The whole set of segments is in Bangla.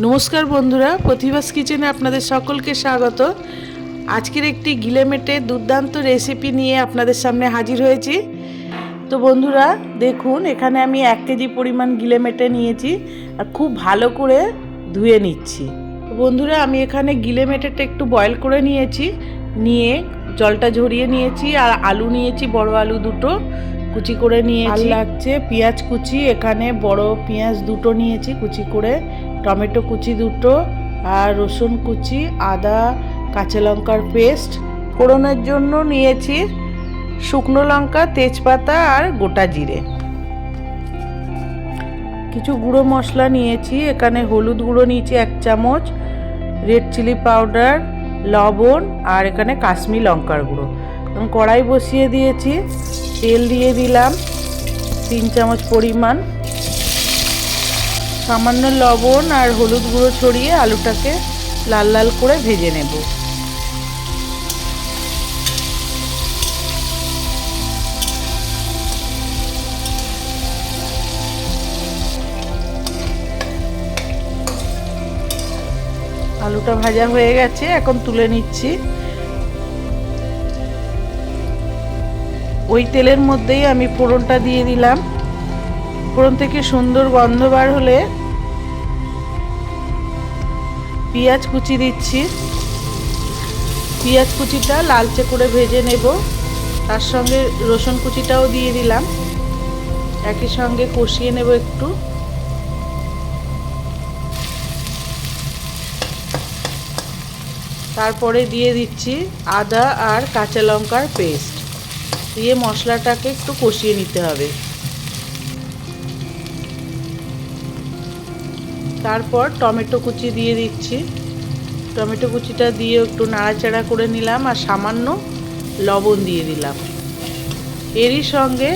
নমস্কার বন্ধুরা, প্রতিভাস কিচেনে আপনাদের সকলকে স্বাগত। আজকের একটি গিলেমেটে দুর্দান্ত রেসিপি নিয়ে আপনাদের সামনে হাজির হয়েছি। তো বন্ধুরা, দেখুন, এখানে আমি এক কেজি পরিমাণ গিলেমেটে নিয়েছি আর খুব ভালো করে ধুয়ে নিচ্ছি। বন্ধুরা, আমি এখানে গিলেমেটেটা একটু বয়েল করে নিয়েছি। নিয়ে জলটা ঝরিয়ে নিয়েছি আর আলু নিয়েছি, বড় আলু দুটো কুচি করে নিয়েছি। লাগছে, পেঁয়াজ কুচি, এখানে বড় পেঁয়াজ দুটো নিয়েছি কুচি করে। টমেটো কুচি দুটো আর রসুন কুচি, আদা, কাঁচা লঙ্কার পেস্ট ফোড়নের জন্য নিয়েছি শুকনো লঙ্কা, তেজপাতা আর গোটা জিরে। কিছু গুঁড়ো মশলা নিয়েছি, এখানে হলুদ গুঁড়ো নিয়েছি এক চামচ, রেড চিলি পাউডার, লবণ আর এখানে কাশ্মীর লঙ্কার গুঁড়ো। কড়াই বসিয়ে দিয়েছি, তেল দিয়ে দিলাম, তিন চামচ পরিমাণ। সামান্য লবণ আর হলুদ গুঁড়ো ছড়িয়ে আলুটাকে লাল লাল করে ভেজে নেব। আলুটা ভাজা হয়ে গেছে, এখন তুলে নিচ্ছি। ওই তেলের মধ্যেই আমি ফোড়নটা দিয়ে দিলাম। ফোড়ন থেকে সুন্দর গন্ধ বার হলে পেঁয়াজ কুচি দিচ্ছি। পেঁয়াজ কুচিটা লালচে করে ভেজে নেব। তার সঙ্গে রসুন কুচিটাও দিয়ে দিলাম। একই সঙ্গে কষিয়ে নেব একটু। তারপরে দিয়ে দিচ্ছি আদা আর কাঁচা লঙ্কার পেস্ট। দিয়ে মশলাটাকে একটু কষিয়ে নিতে হবে। তারপর টমেটো কুচি দিয়ে দিচ্ছি। টমেটো কুচিটা দিয়ে একটু নাড়াচাড়া করে নিলাম আর সামান্য লবণ দিয়ে দিলাম। এরই সঙ্গে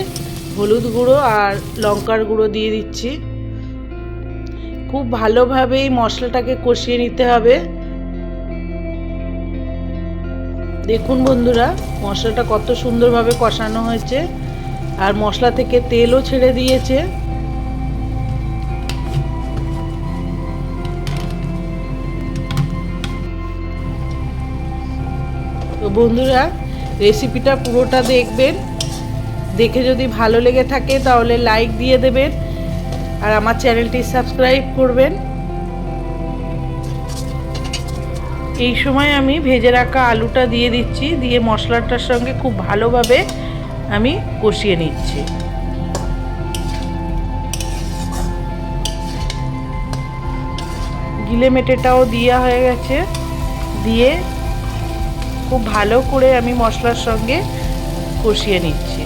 হলুদ গুঁড়ো আর লঙ্কার গুঁড়ো দিয়ে দিচ্ছি। খুব ভালোভাবে এই মশলাটাকে কষিয়ে নিতে হবে। দেখুন বন্ধুরা, মশলাটা কত সুন্দরভাবে কষানো হয়েছে। আর মশলা থেকে তেলও ছেড়ে দিয়েছে। তো বন্ধুরা রেসিপিটা পুরোটা দেখবেন। দেখে যদি ভালো লেগে থাকে, তাহলে লাইক দিয়ে দেবেন। আর আমার চ্যানেলটি সাবস্ক্রাইব করবেন। এই সময় আমি ভেজে রাখা আলুটা দিয়ে দিচ্ছি, দিয়ে মশলাটার সঙ্গে খুব ভালোভাবে আমি কষিয়ে নিচ্ছি। গিলে মেটেটাও দেওয়া হয়ে গেছে। দিয়ে খুব ভালো করে আমি মশলার সঙ্গে কষিয়ে নিচ্ছি।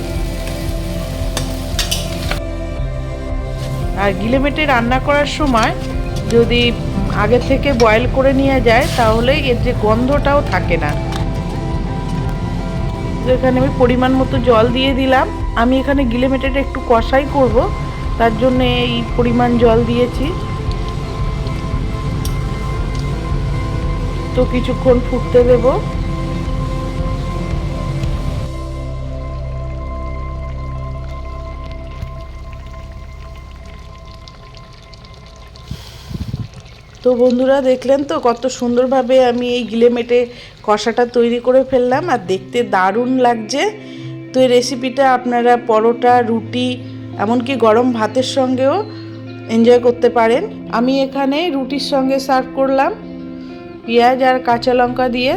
আর গিলেমেটে রান্না করার সময় যদি আগে থেকে বয়েল করে নিয়ে যায়, তাহলে এর যে গন্ধটাও থাকে না। এখানে আমি পরিমাণ মতো জল দিয়ে দিলাম। আমি এখানে গিলেমেটেটা একটু কষাই করব, তার জন্য এই পরিমাণ জল দিয়েছি। তো কিছুক্ষণ ফুটতে দেবো। তো বন্ধুরা দেখলেন তো, কত সুন্দরভাবে আমি এই গিলে মেটে কষাটা তৈরি করে ফেললাম আর দেখতে দারুণ লাগছে। তো এই রেসিপিটা আপনারা পরোটা, রুটি, এমনকি গরম ভাতের সঙ্গেও এনজয় করতে পারেন। আমি এখানে রুটির সঙ্গে সার্ভ করলাম। পেঁয়াজ আর কাঁচা লঙ্কা দিয়ে।